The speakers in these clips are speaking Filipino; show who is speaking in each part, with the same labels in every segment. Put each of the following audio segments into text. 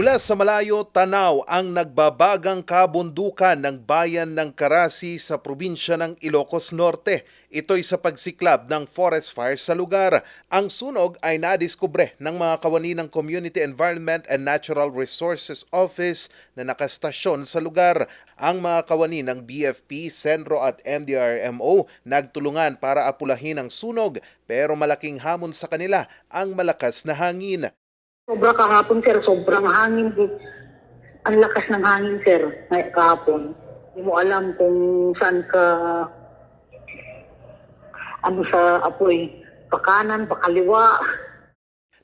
Speaker 1: Mula sa malayo, tanaw ang nagbabagang kabundukan ng bayan ng Karasi sa probinsya ng Ilocos Norte. Ito'y sa pagsiklab ng forest fire sa lugar. Ang sunog ay nadiskubre ng mga kawani ng Community Environment and Natural Resources Office na nakastasyon sa lugar. Ang mga kawani ng BFP, Senro at MDRMO nagtulungan para apulahin ang sunog pero malaking hamon sa kanila ang malakas na hangin.
Speaker 2: Sobra kahapon, sir. Sobrang hangin. Ang lakas ng hangin, sir, kahapon. Hindi mo alam kung saan ka, ano sa apoy. Pakanan, pakaliwa.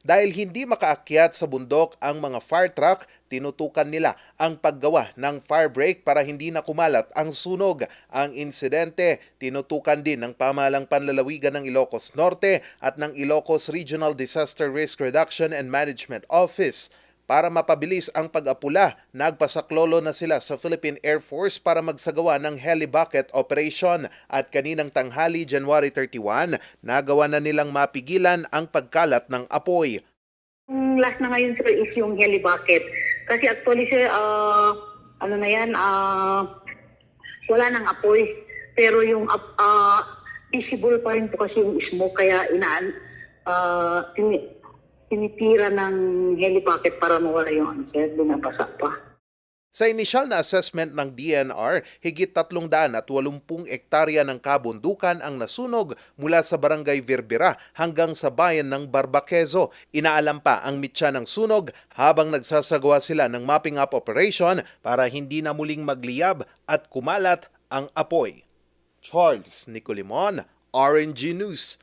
Speaker 1: Dahil hindi makaakyat sa bundok ang mga fire truck, tinutukan nila ang paggawa ng fire break para hindi na kumalat ang sunog. Ang insidente, tinutukan din ng pamahalang panlalawigan ng Ilocos Norte at ng Ilocos Regional Disaster Risk Reduction and Management Office. Para mapabilis ang pag-apula, nagpasaklolo na sila sa Philippine Air Force para magsagawa ng helibucket operation at kaninang tanghali January 31, nagawa na nilang mapigilan ang pagkalat ng apoy.
Speaker 2: Yung last na ngayon, sir, is yung heli bucket. Kasi actually, sir, ah, ano na yan, ah, wala nang apoy. Pero yung ah, visible pa rin po kasi yung smoke. Kaya inaan, tini- tinitira ng heli bucket para mawala yung sir, binabasa pa.
Speaker 1: Sa inisyal na assessment ng DNR, higit 380 ektarya ng kabundukan ang nasunog mula sa barangay Virbira hanggang sa bayan ng Barbaquezo. Inaalam pa ang mitya ng sunog habang nagsasagawa sila ng mapping up operation para hindi na muling magliyab at kumalat ang apoy. Charles Nicolimon, RNG News,